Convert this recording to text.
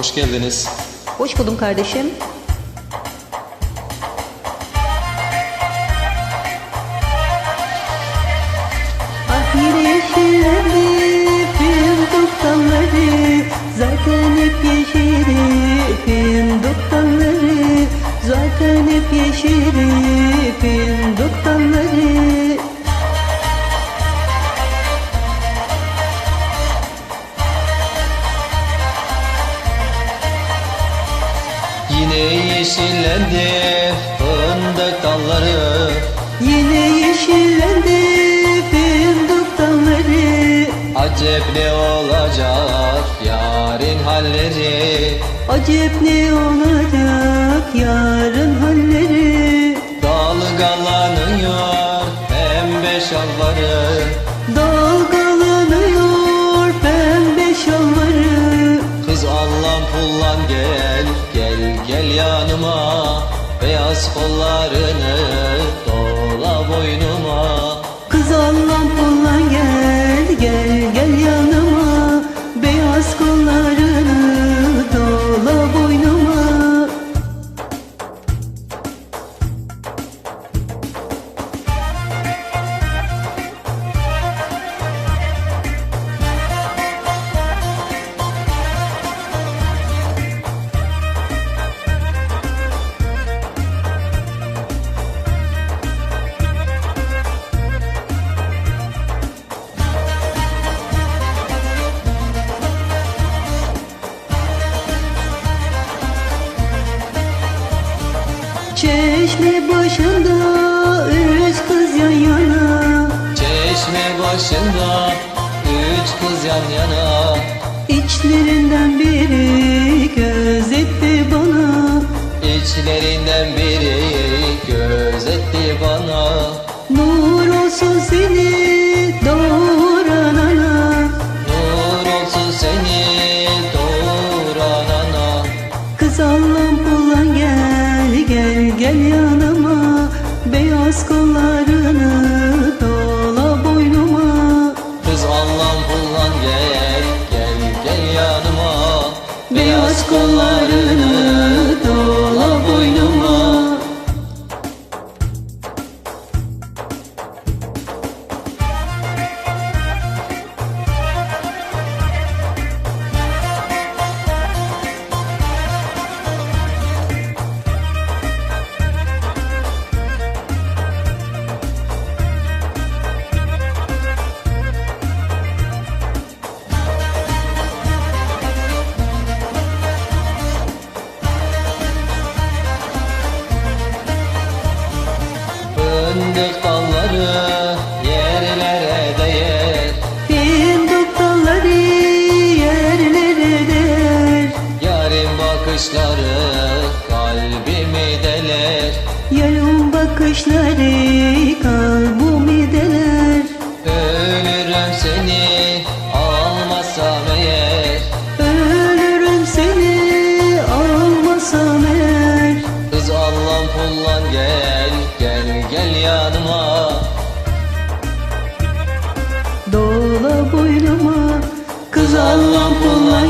Hoş geldiniz. Hoş buldum kardeşim. Ah yine yeşillendi fındık dalları Zaten hep yeşili fındık dalları Zaten hep yeşili fındık yeşillendi fındık dalları. Yine yeşillendi fındık dalları. Acep ne olacak yarın halleri? Acep ne olacak yarın Beyaz kollarını Çeşme başında üç kız yan yana. Çeşme başında üç kız yan yana. İçlerinden biri göz etti bana. İçlerinden biri göz etti bana. Nur olsun seni gel yanıma Beyaz kollarını dola boynuma. Kız Allah'ım kullan gel gel gel yanıma. Beyaz kollarını bakışları kalbimi deler. Yarın bakışları kalbimi deler. Ölürüm seni almasam eğer. Ölürüm seni almasam eğer. Kız Allah'ım pullan gel gel gel yanıma. Dola boynuma Kız Allah'ım kullan